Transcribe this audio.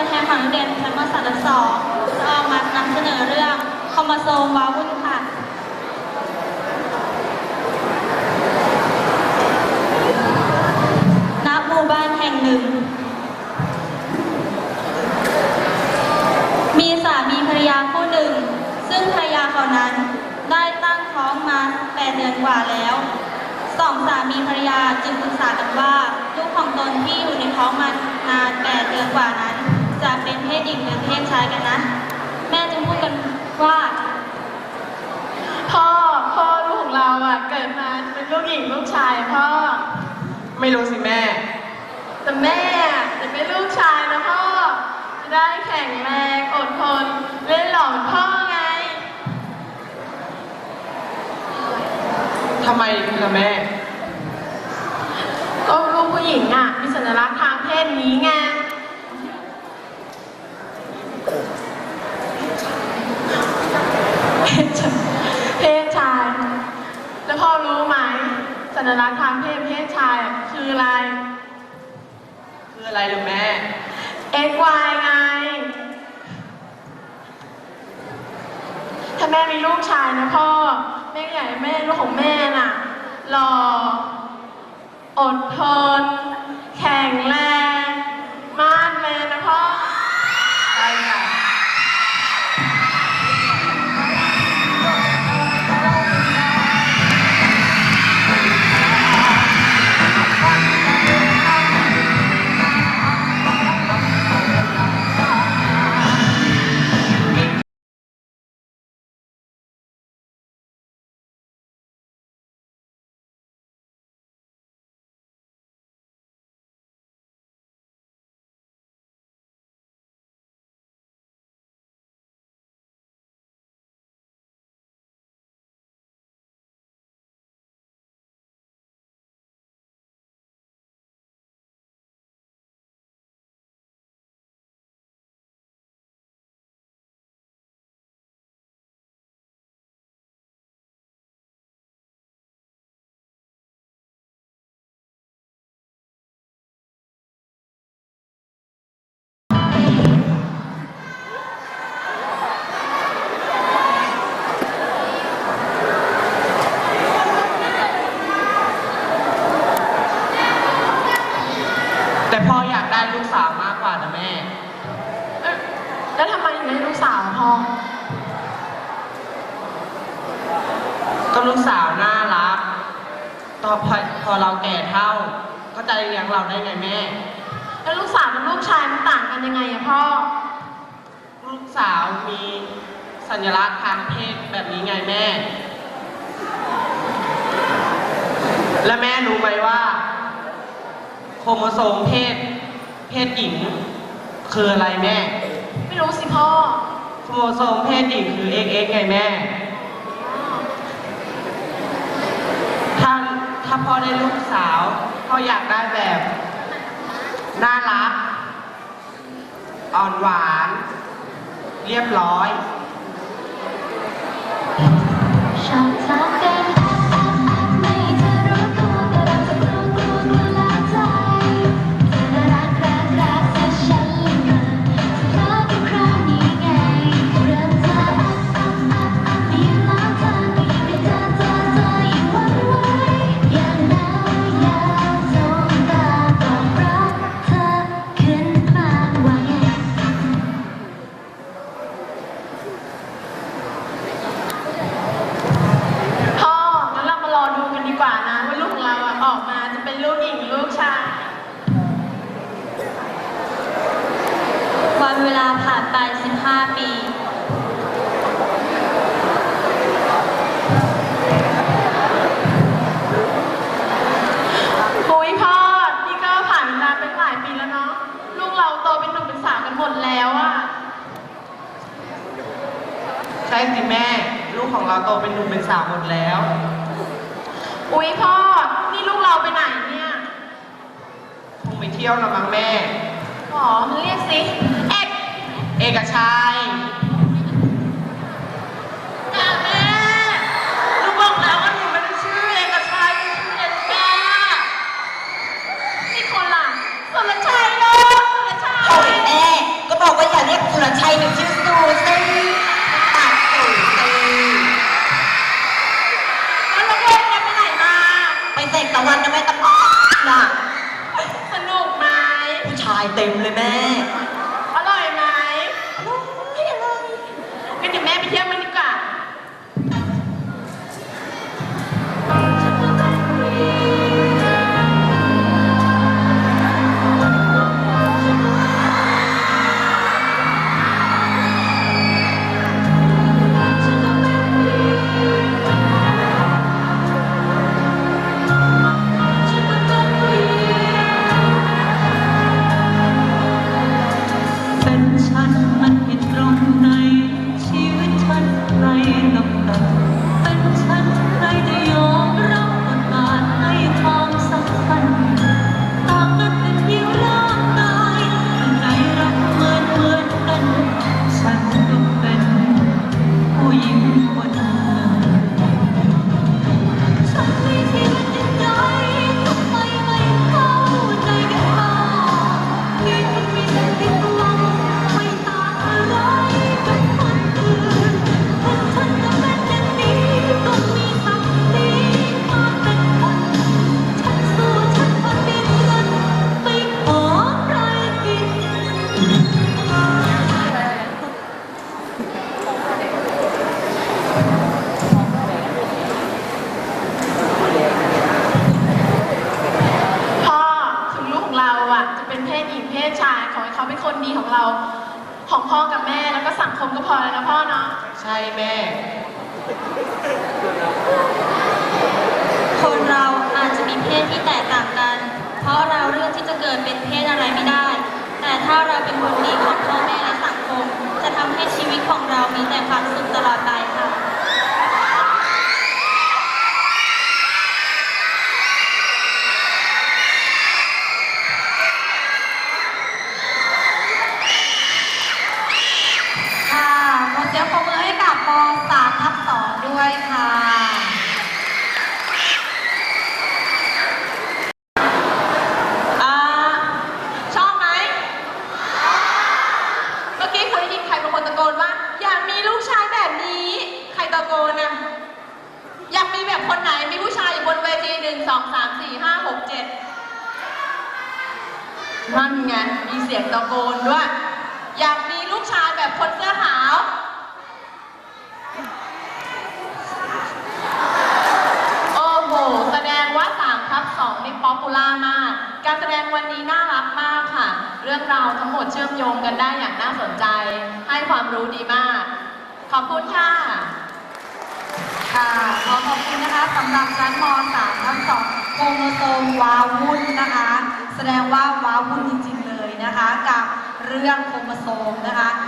ตัวแทนของนักเรียนชั้นมศสองจะออกมานำเสนอเรื่องคอมโมโซมวาวุ่นค่ะณหมู่บ้านแห่งหนึ่ง มีสามีภรรยาคู่หนึ่ง ซึ่งภรรยาเขานั้นได้ตั้งท้องมาแปดเดือนกว่าแล้วสองสามีภรรยาจึงปรึกษากันว่าลูกของตนที่อยู่ในท้องมานานแปดเดือนกว่านั้น จะเป็นเพศหญิงหรือเพศชายกันนะ แม่จึงพูดกัน ว่า พ่อพ่อลูกของเราอะเกิดมาจะเป็นลูกหญิงลูกชายพ่อ ไม่รู้สิแม่ แต่แม่อะจะเป็นลูกชายนะพ่อจะได้แข็งแรงอดทนเล่นหล่อเหมือนพ่อไง ทำไมล่ะแม่ ก็ลูกผู้หญิงอะมีสัญลักษณ์ทางเพศนี้ไง เพศชายเพศชาย แล้วพ่อรู้ไหม สัญ ลักษณ์ทางเพศเพศชายคืออะไร คืออะไรล่ะแม่ X Y ไง ถ้าแม่มีลูกชายนะพ่อ แม่อยากให้แม่ลูกของแม่น่ะหล่ออดทน แข็งแรง ก็ลูกสาวน่ารัก ต่อพอพอเราแก่เท่า ก็จะเลี้ยงเราได้ไงแม่ แล้วลูกสาวกับลูกชายมันต่างกันยังไงอะพ่อ ลูกสาวมีสัญลักษณ์ทางเพศแบบนี้ไงแม่ และแม่รู้ไหมว่า โครโมโซมเพศ เพศหญิง คืออะไรแม่ ไม่รู้สิพ่อ โครโมโซมเพศหญิงคือ XX ไงแม่ ถ้า ถ้าพ่อได้ลูกสาวพ่ออยากได้แบบ น่ารัก อ่อนหวาน เรียบร้อย กันดีกว่านะว่าลูกของเราอะออกมาจะเป็นลูกหญิงหรือลูกชาย วันเวลาผ่านไป 15 ปี โอ้ยพ่อนี่ก็ผ่านมาเป็นหลายปีแล้วเนาะ ลูกเราโตเป็นหนุ่มเป็นสาวกันหมดแล้วอะใช่สิแม่ ลูกของเราโตเป็นหนุ่มเป็นสาวหมดแล้ว อุ้ยพ่อ นี่ลูกเราไปไหนเนี่ยคงไปเที่ยวละมั้งแม่อ๋อเรียกสิ เอ็ดเอกชัยจ้าแม่ลูกบอกแล้วว่าหนูไม่ได้ชื่อเอกชัยชื่อเอกกานี่คนล่ะสุรชัยเนาะสุรชัย โอ้ยแม่ก็สิตั วันนะแม่ตะปอน่ะสนุกไหมผู้ชายเต็มเลยแม่ายขอให้เขาเป็นคนดีของเรา ของพ่อกับแม่แล้วก็สังคมก็พอแล้วนะพ่อเนาะใช่แม่ คนเราอาจจะมีเพศที่แตกต่างกัน เพราะเราเลือกที่จะเกิดเป็นเพศอะไรไม่ได้ แต่ถ้าเราเป็นคนดีของพ่อแม่และสังคม จะทำให้ชีวิตของเรามีแต่ความสุข เสียงปรบมือให้กับป .3 ทับ2ด้วยค่ะ อ่า ชอบไหม เมื่อกี้เคยได้ยินใครบางคนตะโกนว่า อยากมีลูกชายแบบนี้ ใครตะโกนนะอยากมีแบบคนไหน มีผู้ชายอยู่บนเวทีหนึ่งสองสามสี่ห้าหกเจ็ดนั่นไง มีเสียงตะโกนด้วย อยากมีลูกชายแบบคนเสื้อขาว โอ้โห แสดงว่า3ทับ2นี่ป๊อปปู ล่ามาก การแสดงวันนี้น่ารักมากค่ะ เรื่องราวทั้งหมดเชื่อมโยงกันได้อย่างน่าสนใจ ให้ความรู้ดีมาก ขอบคุณค่ะ ค่ะขอขอบคุณนะคะสำหรับชั้นม .3 ทับ2โครโมโซมว้าวุ่นนะคะ แสดงว่าว้าวุ่นจริงๆเลยนะคะ กับเรื่องโครโมโซมนะคะ